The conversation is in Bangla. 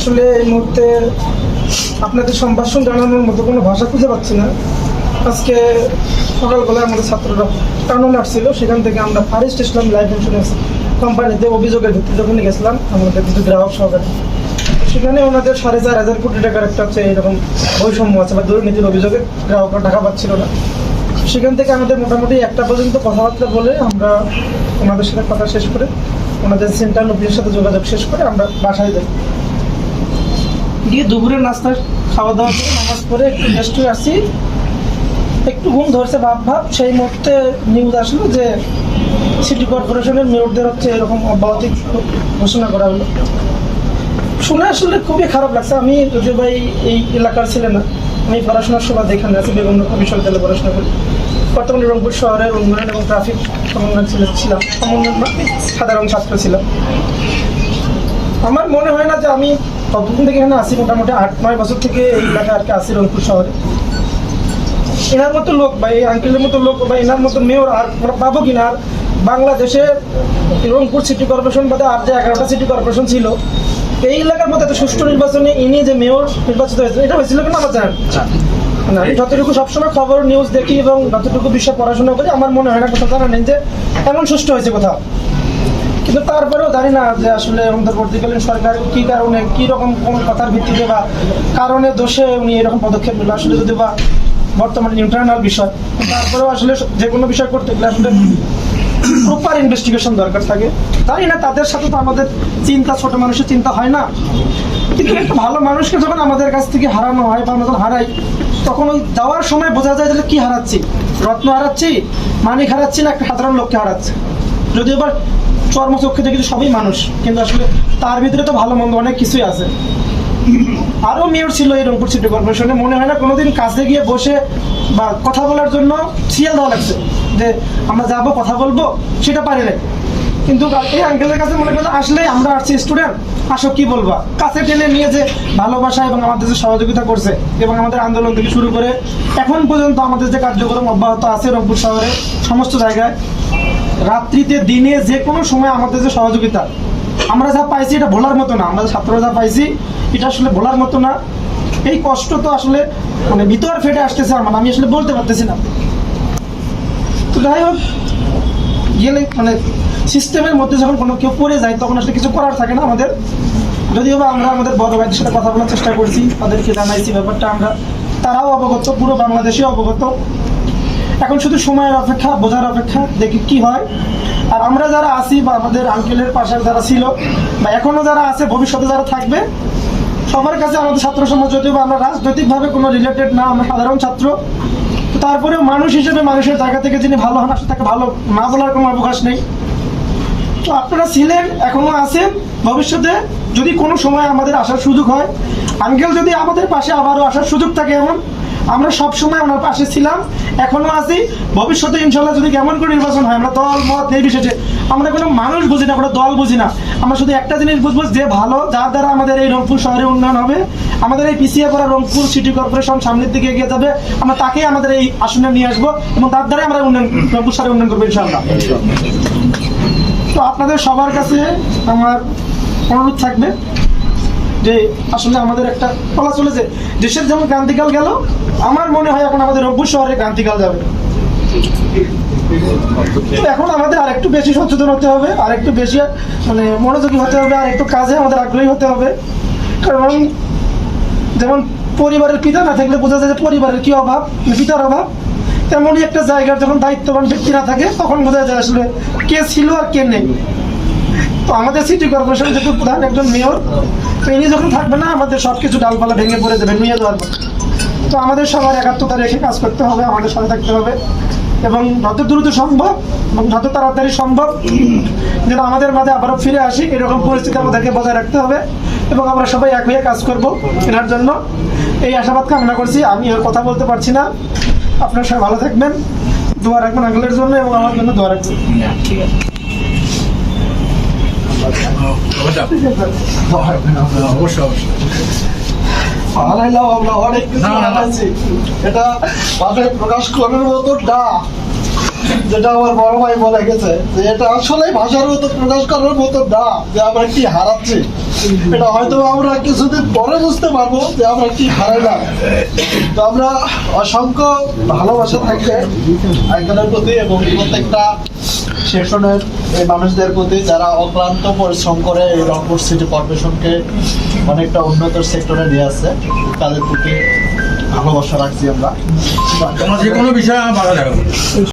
আসলে এই মুহূর্তে আপনাদের সম্ভাষণ জানানোর মতো কোনো ভাষা খুঁজে পাচ্ছি না। আজকে সকালবেলায় আমাদের ছাত্ররা টানুন আসছিল, সেখান থেকে আমরা ফারিস্ট ইসলাম লাইফ ইন্স্যুরেন্স কোম্পানিতে অভিযোগের ভিত্তিতে যখন গেছিলাম, আমাদের কিছু গ্রাহক সহকারে। সেখানে ওনাদের সাড়ে চার হাজার কোটি টাকার একটা হচ্ছে এরকম বৈষম্য আছে বা দুর্নীতির অভিযোগে গ্রাহকরা টাকা পাচ্ছিল না। সেখান থেকে আমাদের মোটামুটি একটা পর্যন্ত কথাবার্তা বলে আমরা ওনাদের সাথে কথা শেষ করে, ওনাদের সেন্ট্রাল অফিসের সাথে যোগাযোগ শেষ করে আমরা বাসায় যাই। গিয়ে দুপুরের নাস্তা খাওয়া দাওয়া করে, নামাজ পরে একটু রেস্ট হয়ে আসি। একটু ঘুম ধরছে ভাব ভাব। সেই মুহূর্তে নিউজ আসলো যে সিটি কর্পোরেশনের মেয়রদের হচ্ছে এরকম অব্যাহতি ঘোষণা করা হলো। শুনে আসলে খুবই খারাপ লাগছে। আমি যদিও ভাই এই এলাকার ছিলেন না, আমি পড়াশোনার সময় এখানে আছি বেগম বিশ্ববিদ্যালয়ে পড়াশোনা করি। বর্তমানে রংপুর শহরের উন্নয়ন এবং ট্রাফিক সমন্বয় ছিল- ছিলাম। সমন্বয় সাধারণ ছাত্র ছিলাম। আমার মনে হয় না যে আমি ততদিন থেকে এখানে আসি মোটামুটি আট নয় বছর থেকে এই এলাকায় আর কি আসি রংপুর শহরে। এনার মতো লোক বা এই আঙ্কেলের মতো লোক বা এনার মতো মেয়র আর আমরা পাবো কিনা আর বাংলাদেশে রংপুর সিটি কর্পোরেশন বাদে আর যে এগারোটা সিটি কর্পোরেশন ছিল এই এলাকার মধ্যে এত সুষ্ঠু নির্বাচনে ইনি যে মেয়র নির্বাচিত হয়েছে এটা হয়েছিল কিনা আমার জানেন না, আমি যতটুকু সবসময় খবর নিউজ দেখি এবং যতটুকু বিষয়ে পড়াশোনা করি আমার মনে হয় না কোথাও জানা নেই যে এমন সুষ্ঠু হয়েছে কোথাও। কিন্তু তারপরেও জানি না যে আসলে অন্তর্বর্তীকালীন সরকার কি কারণে, কি রকম কোন কথার ভিত্তিতে বা কারণে দোষে উনি এরকম পদক্ষেপ নিল। আসলে যদি বা বর্তমানে ইন্টারনাল বিষয়, তারপরেও আসলে যে কোনো বিষয় করতে গেলে আসলে প্রপার ইনভেস্টিগেশন দরকার থাকে। জানি না, তাদের সাথে তো আমাদের চিন্তা, ছোট মানুষের চিন্তা হয় না। কিন্তু একটা ভালো মানুষকে যখন আমাদের কাছ থেকে হারানো হয় বা যখন হারাই, তখন ওই যাওয়ার সময় বোঝা যায় যে কি হারাচ্ছি? রত্ন হারাচ্ছি? মানিক হারাচ্ছি না? একটা সাধারণ লোককে হারাচ্ছি। যদিও বা চর্মচক্ষে দেখি সবই মানুষ, কিন্তু আসলে তার ভিতরে তো ভালো মন্দ অনেক কিছুই আছে। আরও মেয়র ছিল এই রংপুর সিটি কর্পোরেশনে, মনে হয় না কোনোদিন কাছে গিয়ে বসে বা কথা বলার জন্য সিএল দেওয়া লাগছে, যে আমরা যাব, কথা বলব, সেটা পারি নাই। কিন্তু এই আঙ্কেলের কাছে মনে করেন আসলে আমরা আসছি স্টুডেন্ট আসো কি বলবা? কাছে টেনে নিয়ে যে ভালোবাসা এবং আমাদের যে সহযোগিতা করছে এবং আমাদের আন্দোলন থেকে শুরু করে এখন পর্যন্ত আমাদের যে কার্যক্রম অব্যাহত আছে রংপুর শহরে, সমস্ত জায়গায় রাত্রিতে, দিনে যে কোনো সময় আমাদের যে সহযোগিতা, আমরা যা পাইছি এটা ভোলার মতো না, আমরা ছাত্ররা যা পাইছি, এটা আসলে ভোলার মতো না। এই কষ্ট তো আসলে মানে ভিতর ফেটে আসতেছে আমার, আমি আসলে বলতে পারতেছি না। তো যাই হোক, গেলে মানে সিস্টেমের মধ্যে যখন কোনো কেউ পড়ে যায়, তখন আসলে কিছু করার থাকে না আমাদের। যদিও বা আমরা আমাদের বড় ভাইদের সাথে কথা বলার চেষ্টা করছি, তাদেরকে জানাইছি ব্যাপারটা আমরা। তারাও অবগত, পুরো বাংলাদেশে অবগত। এখন শুধু সময়ের অপেক্ষা, বোঝার অপেক্ষা, দেখি কি হয়। আর আমরা যারা আছি বা আমাদের আঙ্কেলের পাশে যারা ছিল, বা এখনও যারা আছে, ভবিষ্যতে যারা থাকবে, সবার কাছে আমাদের ছাত্র সমাজ যদিও আমরা রাজনৈতিকভাবে কোনো রিলেটেড না, আমরা সাধারণ ছাত্র তারপরেও মানুষ হিসেবে মানুষের জায়গা থেকে যিনি ভালো হন, আসলে তাকে ভালো না বলার কোনো অবকাশ নেই। তো আপনারা ছিলেন, এখনও আছেন, ভবিষ্যতে যদি কোনো সময় আমাদের আসার সুযোগ হয় আঙ্কেল যদি আমাদের পাশে আবারও আসার সুযোগ থাকে এমন আমরা সব সময় ওনার পাশে ছিলাম, এখনও আছি। ভবিষ্যতে ইনশাল্লাহ যদি কেমন করে নির্বাচন হয়, আমরা দল, মত নির্বিশেষে আমরা কোনো মানুষ বুঝি না, কোনো দল বুঝি না। আমরা শুধু একটা জিনিস বুঝব যে ভালো, যার দ্বারা আমাদের এই রংপুর শহরে উন্নয়ন হবে। আমাদের এই পিছিয়ে পড়া রংপুর সিটি কর্পোরেশন সামনের দিকে এগিয়ে যাবে। আমরা তাকেই আমাদের এই আসনে নিয়ে আসব এবং তার দ্বারাই আমরা উন্নয়ন রংপুর শহরে উন্নয়ন করব ইনশাল্লাহ তো আপনাদের সবার কাছে আমার অনুরোধ থাকবে যে আসলে আমাদের একটা বলা চলেছে দেশের যেমন ক্রান্তিকাল গেল, আমার মনে হয় এখন আমাদের রংপুর শহরে ক্রান্তিকাল যাবে। এখন আমাদের আর একটু বেশি সচেতন হতে হবে আর একটু বেশি মানে মনোযোগী হতে হবে আর একটু কাজে আমাদের আগ্রহী হতে হবে। কারণ যেমন পরিবারের পিতা না থাকলে বোঝা যায় যে পরিবারের কি অভাব, পিতার অভাব। তেমনই একটা জায়গার যখন দায়িত্ববান ব্যক্তি না থাকে, তখন বোঝা যায় আসলে কে ছিল আর কে নেই। তো আমাদের সিটি কর্পোরেশন যেহেতু প্রধান একজন মেয়র ইনি যখন থাকবে না, আমাদের সব কিছু ডালপালা ভেঙে পড়ে যাবে, নিয়ে যাওয়ার। তো আমাদের সবার একাত্মতা রেখে কাজ করতে হবে, আমাদের সাথে থাকতে হবে। এবং যত দ্রুত সম্ভব, এবং যত তাড়াতাড়ি সম্ভব, যেন আমাদের মাঝে আবারও ফিরে আসি, এরকম পরিস্থিতি আমাদেরকে বজায় রাখতে হবে। এবং আমরা সবাই এক হয়ে কাজ করব এনার জন্য। এই আশাবাদ কামনা করছি, আমি আর কথা বলতে পারছি না। আপনারা সবাই ভালো থাকবেন, দোয়া রাখবেন আঙ্গলের জন্য এবং আমার জন্য দোয়া রাখবেন। ঠিক আছে। ভাষার মতো প্রকাশ করার মতো যে আমরা কি হারাচ্ছি এটা হয়তো আমরা পরে বুঝতে পারব যে আমরা কি হারাইলাম তো আমরা অসংখ্য ভালোবাসা থাকবে একজনের প্রতি এবং প্রত্যেকটা সেকশনের এই মানুষদের প্রতি যারা অক্লান্ত পরিশ্রম করে এই রংপুর সিটি কর্পোরেশনকে অনেকটা উন্নত সেক্টরে নিয়ে আসছে, তাদের প্রতি ভালোবাসা রাখছি আমরা। যে কোনো বিষয়ে লাগবে